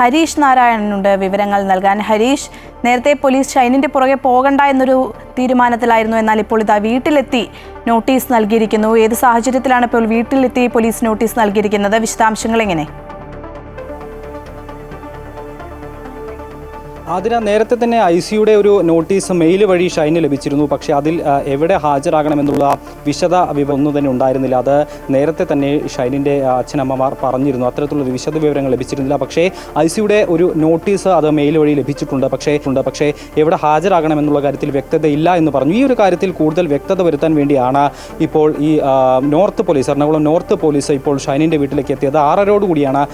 ഹരീഷ് നാരായണനുണ്ട് വിവരങ്ങൾ നൽകാൻ. ഹരീഷ് നേരത്തെ പോലീസ് ഷൈനിന്റെ പുറകെ പോകണ്ട എന്നൊരു തീരുമാനത്തിലായിരുന്നു. എന്നാൽ ഇപ്പോൾ ഇതാ വീട്ടിലെത്തി നോട്ടീസ് നൽകിയിരിക്കുന്നു. ഏത് സാഹചര്യത്തിലാണ് ഇപ്പോൾ വീട്ടിലെത്തി പോലീസ് നോട്ടീസ് നൽകിയിരിക്കുന്നത്? വിശദാംശങ്ങൾ എങ്ങനെ? അതിന് നേരത്തെ തന്നെ ഐ സിയുടെ ഒരു നോട്ടീസ് മെയിൽ വഴി ഷൈന് ലഭിച്ചിരുന്നു. പക്ഷേ അതിൽ എവിടെ ഹാജരാകണമെന്നുള്ള വിശദ വിവരമൊന്നും തന്നെ ഉണ്ടായിരുന്നില്ല. അത് നേരത്തെ തന്നെ ഷൈനിന്റെ അച്ഛനമ്മമാർ പറഞ്ഞിരുന്നു. അത്തരത്തിലുള്ള വിശദ വിവരങ്ങൾ ലഭിച്ചിരുന്നില്ല. പക്ഷേ ഐ സിയുടെ ഒരു നോട്ടീസ് അത് മെയിൽ വഴി ലഭിച്ചിട്ടുണ്ട്. പക്ഷേ ഉണ്ട്. പക്ഷേ എവിടെ ഹാജരാകണമെന്നുള്ള കാര്യത്തിൽ വ്യക്തതയില്ല എന്ന് പറഞ്ഞു. ഈ ഒരു കാര്യത്തിൽ കൂടുതൽ വ്യക്തത വരുത്താൻ വേണ്ടിയാണ് ഇപ്പോൾ ഈ north police Ernakulam north police ഇപ്പോൾ ഷൈനിന്റെ വീട്ടിലേക്ക് എത്തിയത്. ആറരോടുകൂടിയാണ്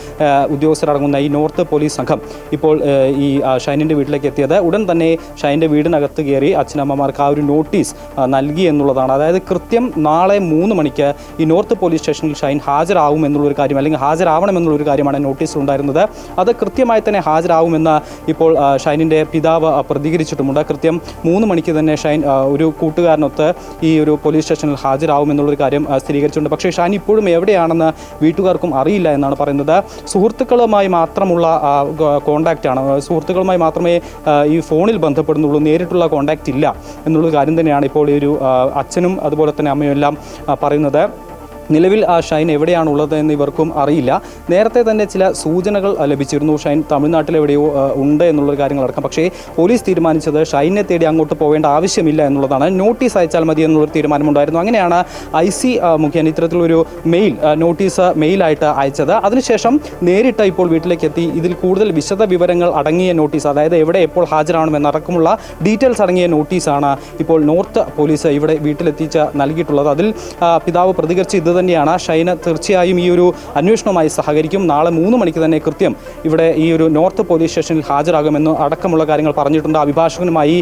ഉദ്യോഗസ്ഥരടങ്ങുന്ന ഈ നോർത്ത് പോലീസ് സംഘം ഇപ്പോൾ ഈ ആ, ഷൈനിന്റെ വീട്ടിലേക്ക് എത്തിയത്. ഉടൻ തന്നെ ഷൈന്റെ വീടിനകത്ത് കയറി അച്ഛനമ്മമാർക്ക് ആ ഒരു നോട്ടീസ് നൽകി എന്നുള്ളതാണ്. അതായത് കൃത്യം നാളെ മൂന്ന് മണിക്ക് ഈ നോർത്ത് പോലീസ് സ്റ്റേഷനിൽ ഷൈൻ ഹാജരാകും എന്നുള്ളൊരു കാര്യം അല്ലെങ്കിൽ ഹാജരാവണം എന്നുള്ളൊരു കാര്യമാണ് നോട്ടീസിൽ ഉണ്ടായിരുന്നത് അത് കൃത്യമായി തന്നെ ഹാജരാകുമെന്ന് ഇപ്പോൾ ഷൈനിന്റെ പിതാവ് പ്രതികരിച്ചിട്ടുമുണ്ട്. കൃത്യം മൂന്ന് മണിക്ക് തന്നെ ഷൈൻ ഒരു കൂട്ടുകാരനൊത്ത് ഈ ഒരു പോലീസ് സ്റ്റേഷനിൽ ഹാജരാകും എന്നുള്ളൊരു കാര്യം സ്ഥിരീകരിച്ചിട്ടുണ്ട്. പക്ഷേ ഷൈൻ ഇപ്പോഴും എവിടെയാണെന്ന് വീട്ടുകാർക്കും അറിയില്ല എന്നാണ് പറയുന്നത്. സുഹൃത്തുക്കളുമായി മാത്രമുള്ള കോണ്ടാക്റ്റ് ആണ് സുഹൃത്തുക്കളുമായി മാത്രമേ ഈ ഫോണിൽ ബന്ധപ്പെടുന്നുള്ളൂ നേരിട്ടുള്ള കോണ്ടാക്റ്റ് ഇല്ല. എന്നുള്ള കാര്യം തന്നെയാണ് ഇപ്പോൾ ഈ ഒരു അച്ഛനും അതുപോലെ തന്നെ അമ്മയും എല്ലാം പറയുന്നത്. നിലവിൽ ആ ഷൈൻ എവിടെയാണുള്ളത് എന്ന് ഇവർക്കും അറിയില്ല. നേരത്തെ തന്നെ ചില സൂചനകൾ ലഭിച്ചിരുന്നു. ഷൈൻ ആ, ഉണ്ട് എന്നുള്ള കാര്യങ്ങളടക്കം. പക്ഷേ പോലീസ് തീരുമാനിച്ചത് ഷൈനെ തേടി അങ്ങോട്ട് പോകേണ്ട ആവശ്യമില്ല എന്നുള്ളതാണ്. നോട്ടീസ് അയച്ചാൽ മതി എന്നുള്ളൊരു തീരുമാനമുണ്ടായിരുന്നു. അങ്ങനെയാണ് ഐ സി മുഖേന ഇത്തരത്തിലൊരു മെയിൽ നോട്ടീസ് മെയിലായിട്ട് അയച്ചത്. അതിനുശേഷം നേരിട്ട് ഇപ്പോൾ വീട്ടിലേക്ക് എത്തി ഇതിൽ കൂടുതൽ വിശദ വിവരങ്ങൾ അടങ്ങിയ നോട്ടീസ് അതായത് എവിടെ എപ്പോൾ ഹാജരാകണമെന്നടക്കമുള്ള ഡീറ്റെയിൽസ് അടങ്ങിയ നോട്ടീസാണ് ഇപ്പോൾ നോർത്ത് പോലീസ് ഇവിടെ വീട്ടിലെത്തിച്ച് നൽകിയിട്ടുള്ളത്. അതിൽ പിതാവ് പ്രതികരിച്ച് ഇത് തന്നെയാണ്. ഷൈന തീർച്ചയായും ഈ ഒരു അന്വേഷണവുമായി സഹകരിക്കും. നാളെ മൂന്ന് മണിക്ക് തന്നെ കൃത്യം ഇവിടെ ഈ ഒരു നോർത്ത് പോലീസ് സ്റ്റേഷനിൽ ഹാജരാകുമെന്ന് അടക്കമുള്ള കാര്യങ്ങൾ പറഞ്ഞിട്ടുണ്ട്. അഭിഭാഷകനുമായി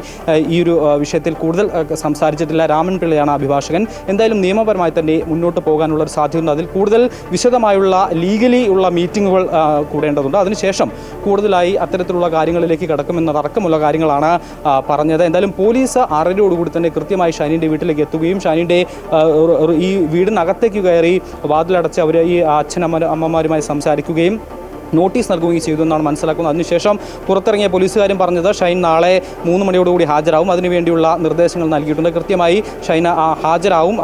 ഈ ഒരു വിഷയത്തിൽ കൂടുതൽ സംസാരിച്ചിട്ടില്ല. രാമൻ പിള്ളയാണ് അഭിഭാഷകൻ. എന്തായാലും നിയമപരമായി തന്നെ മുന്നോട്ട് പോകാനുള്ള ഒരു സാധ്യതയുണ്ട്. അതിൽ കൂടുതൽ വിശദമായുള്ള ലീഗലി ഉള്ള മീറ്റിങ്ങുകൾ കൂടേണ്ടതുണ്ട്. അതിനുശേഷം കൂടുതലായി അത്തരത്തിലുള്ള കാര്യങ്ങളിലേക്ക് കടക്കുമെന്നതടക്കമുള്ള കാര്യങ്ങളാണ് പറഞ്ഞത്. എന്തായാലും പോലീസ് ആറരയോടുകൂടി തന്നെ കൃത്യമായി ഷാനിന്റെ വീട്ടിലേക്ക് എത്തുകയും ഷാനിന്റെ ഈ വീടിനകത്തേക്ക് കയറി വാതിലടച്ച് അവർ ഈ അച്ഛനമ്മ അമ്മമാരുമായി സംസാരിക്കുകയും നോട്ടീസ് നൽകുകയും ചെയ്തു എന്നാണ് മനസ്സിലാക്കുന്നത്. അതിനുശേഷം പുറത്തിറങ്ങിയ പോലീസുകാരും പറഞ്ഞത് ഷൈൻ നാളെ മൂന്ന് മണിയോടുകൂടി ഹാജരാവും. അതിനുവേണ്ടിയുള്ള നിർദ്ദേശങ്ങൾ നൽകിയിട്ടുണ്ട്. കൃത്യമായി ഷൈന ഹാജരാകും ഹാജരാവും.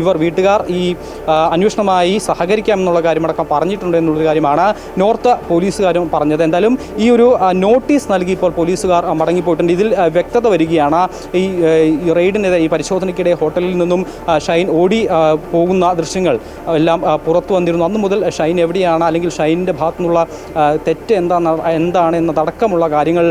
ഇവർ വീട്ടുകാർ ഈ അന്വേഷണമായി സഹകരിക്കാം എന്നുള്ള കാര്യമടക്കം പറഞ്ഞിട്ടുണ്ട് എന്നുള്ള കാര്യമാണ് നോർത്ത് പോലീസുകാരും പറഞ്ഞത്. എന്തായാലും ഈ ഒരു നോട്ടീസ് നൽകി ഇപ്പോൾ പോലീസുകാർ മടങ്ങിപ്പോയിട്ടുണ്ട്. ഇതിൽ വ്യക്തത വരികയാണ്. ഈ റെയ്ഡിനെതിരെ ഈ പരിശോധനയ്ക്കിടെ ഹോട്ടലിൽ നിന്നും ഷൈൻ ഓടി പോകുന്ന ദൃശ്യങ്ങൾ എല്ലാം പുറത്തു വന്നിരുന്നു. അന്ന് മുതൽ ഷൈൻ എവിടെയാണ് അല്ലെങ്കിൽ ഷൈനിന്റെ ഭാഗത്തു നിന്നുള്ള ആ, തെറ്റ് എന്താണ് എന്താണ് എന്നതടക്കമുള്ള കാര്യങ്ങൾ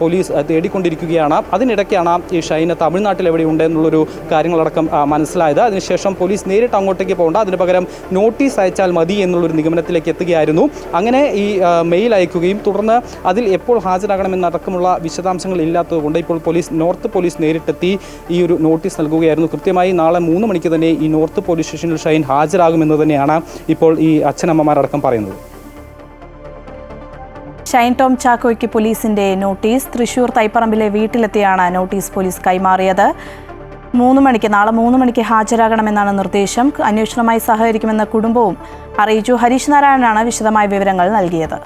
പോലീസ് തേടിക്കൊണ്ടിരിക്കുകയാണ്. അതിനിടയ്ക്കാണ് ഈ ഷൈന തമിഴ്നാട്ടിൽ എവിടെയുണ്ട് എന്നുള്ളൊരു കാര്യങ്ങളടക്കം മനസ്സിലായത്. അതിനുശേഷം പോലീസ് നേരിട്ട് അങ്ങോട്ടേക്ക് പോകേണ്ട. അതിന് പകരം നോട്ടീസ് അയച്ചാൽ മതി എന്നുള്ളൊരു നിഗമനത്തിലേക്ക് എത്തുകയായിരുന്നു. അങ്ങനെ ഈ മെയിൽ അയക്കുകയും തുടർന്ന് അതിൽ എപ്പോൾ ഹാജരാകണമെന്നടക്കമുള്ള വിശദാംശങ്ങൾ ഇല്ലാത്തതുകൊണ്ട് ഇപ്പോൾ പോലീസ് നോർത്ത് പോലീസ് നേരിട്ടെത്തി ഈ ഒരു നോട്ടീസ് നൽകുകയായിരുന്നു. കൃത്യമായി നാളെ മൂന്ന് മണിക്ക് തന്നെ ഈ നോർത്ത് പോലീസ് സ്റ്റേഷനിൽ ഷൈൻ ഹാജരാകുമെന്ന് തന്നെയാണ് ഇപ്പോൾ ഈ അച്ഛനമ്മമാരടക്കം പറയുന്നത്. ഷൈൻ ടോം ചാക്കോയ്ക്ക് പോലീസിന്റെ നോട്ടീസ്. തൃശൂർ തൈപ്പറമ്പിലെ വീട്ടിലെത്തിയാണ് നോട്ടീസ് പോലീസ് കൈമാറിയത്. മൂന്ന് മണിക്ക് നാളെ മൂന്ന് മണിക്ക് ഹാജരാകണമെന്നാണ് നിർദ്ദേശം. അന്വേഷണവുമായി സഹകരിക്കുമെന്ന് കുടുംബവും അറിയിച്ചു. ഹരീഷ് നാരായണനാണ് വിശദമായ വിവരങ്ങൾ നൽകിയത്.